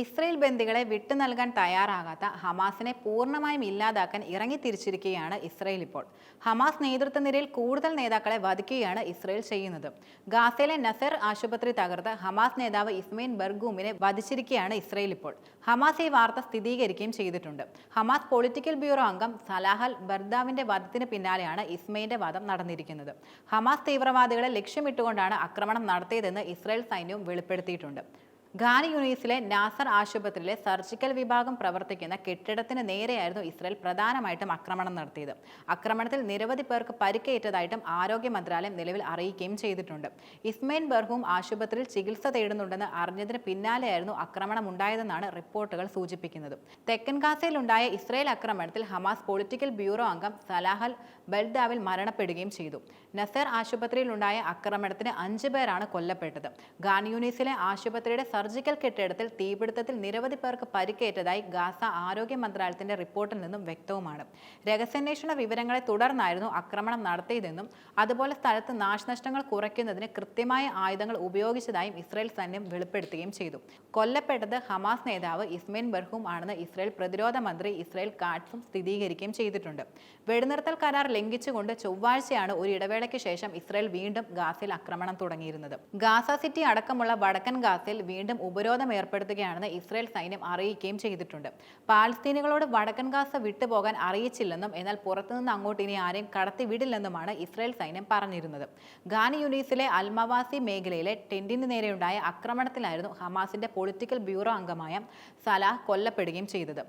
Israel ബന്ദികളെ വിട്ടു നൽകാൻ തയ്യാറാകാത്ത ഹമാസിനെ പൂർണമായും ഇല്ലാതാക്കാൻ ഇറങ്ങിത്തിരിച്ചിരിക്കുകയാണ് ഇസ്രയേൽ ഇപ്പോൾ. ഹമാസ് നേതൃത്വ നിരയിൽ കൂടുതൽ നേതാക്കളെ വധിക്കുകയാണ് ഇസ്രയേൽ ചെയ്യുന്നത്. ഗാസയിലെ നസർ ആശുപത്രി തകർത്ത് ഹമാസ് നേതാവ് ഇസ്മയിൻ ബർഗൂമിനെ വധിച്ചിരിക്കുകയാണ് ഇസ്രയേൽ ഇപ്പോൾ. ഹമാസ് ഈ വാർത്ത സ്ഥിരീകരിക്കുകയും ചെയ്തിട്ടുണ്ട്. ഹമാസ് പൊളിറ്റിക്കൽ ബ്യൂറോ അംഗം സലാഹൽ ബർദാവിന്റെ വധത്തിന് പിന്നാലെയാണ് ഇസ്മയിന്റെ വധം നടന്നിരിക്കുന്നത്. ഹമാസ് തീവ്രവാദികളെ ലക്ഷ്യമിട്ടുകൊണ്ടാണ് ആക്രമണം നടത്തിയതെന്ന് ഇസ്രയേൽ സൈന്യവും വെളിപ്പെടുത്തിയിട്ടുണ്ട്. ഖാൻ യൂണിസിലെ നാസർ ആശുപത്രിയിലെ സർജിക്കൽ വിഭാഗം പ്രവർത്തിക്കുന്ന കെട്ടിടത്തിന് നേരെയായിരുന്നു ഇസ്രായേൽ പ്രധാനമായിട്ടും ആക്രമണം നടത്തിയത്. ആക്രമണത്തിൽ നിരവധി പേർക്ക് പരിക്കേറ്റതായിട്ടും ആരോഗ്യ മന്ത്രാലയം നിലവിൽ അറിയിക്കുകയും ചെയ്തിട്ടുണ്ട്. ഇസ്മൈൻ ബർഹും ആശുപത്രിയിൽ ചികിത്സ തേടുന്നുണ്ടെന്ന് അറിഞ്ഞതിന് പിന്നാലെയായിരുന്നു ആക്രമണം ഉണ്ടായതെന്നാണ് റിപ്പോർട്ടുകൾ സൂചിപ്പിക്കുന്നത്. തെക്കൻ ഗാസയിലുണ്ടായ ഇസ്രായേൽ ആക്രമണത്തിൽ ഹമാസ് പൊളിറ്റിക്കൽ ബ്യൂറോ അംഗം സലാഹൽ ബൽദാവിൽ മരണപ്പെടുകയും ചെയ്തു. നസർ ആശുപത്രിയിലുണ്ടായ ആക്രമണത്തിന് അഞ്ചു പേരാണ് കൊല്ലപ്പെട്ടത്. ഖാൻ യൂണിസിലെ ആശുപത്രിയുടെ സർജിക്കൽ കെട്ടിടത്തിൽ തീപിടുത്തത്തിൽ നിരവധി പേർക്ക് പരിക്കേറ്റതായി ഗാസ ആരോഗ്യ മന്ത്രാലയത്തിന്റെ റിപ്പോർട്ടിൽ നിന്നും വ്യക്തവുമാണ്. രഹസ്യാന്വേഷണ വിവരങ്ങളെ തുടർന്നായിരുന്നു ആക്രമണം നടത്തിയതെന്നും അതുപോലെ സ്ഥലത്ത് നാശനഷ്ടങ്ങൾ കുറയ്ക്കുന്നതിന് കൃത്യമായ ആയുധങ്ങൾ ഉപയോഗിച്ചതായും ഇസ്രയേൽ സൈന്യം വെളിപ്പെടുത്തുകയും ചെയ്തു. കൊല്ലപ്പെട്ടത് ഹമാസ് നേതാവ് ഇസ്മൈൻ ബർഹൂം ആണെന്ന് ഇസ്രയേൽ പ്രതിരോധ മന്ത്രി ഇസ്രയേൽ കാട്സും സ്ഥിരീകരിക്കുകയും ചെയ്തിട്ടുണ്ട്. വെടിനിർത്തൽ കരാർ ലംഘിച്ചുകൊണ്ട് ചൊവ്വാഴ്ചയാണ് ഒരു ഇടവേളയ്ക്ക് ശേഷം ഇസ്രയേൽ വീണ്ടും ഗാസയിൽ ആക്രമണം തുടങ്ങിയിരുന്നത്. ഗാസ സിറ്റി അടക്കമുള്ള വടക്കൻ ഗാസയിൽ വീണ്ടും ഉപരോധം ഏർപ്പെടുത്തുകയാണെന്ന് ഇസ്രായേൽ സൈന്യം അറിയിക്കുകയും ചെയ്തിട്ടുണ്ട്. പാലസ്തീനികളോട് വടക്കൻ ഗാസ വിട്ടുപോകാൻ അറിയിച്ചില്ലെന്നും എന്നാൽ പുറത്തുനിന്ന് അങ്ങോട്ട് ഇനി ആരെയും കടത്തിവിടില്ലെന്നുമാണ് ഇസ്രായേൽ സൈന്യം പറഞ്ഞിരുന്നത്. ഖാൻ യൂണീസിലെ അൽമവാസി മേഖലയിലെ ടെന്റിന് നേരെയുണ്ടായ ആക്രമണത്തിലായിരുന്നു ഹമാസിന്റെ പൊളിറ്റിക്കൽ ബ്യൂറോ അംഗമായ സലാഹ് കൊല്ലപ്പെടുകയും ചെയ്തത്.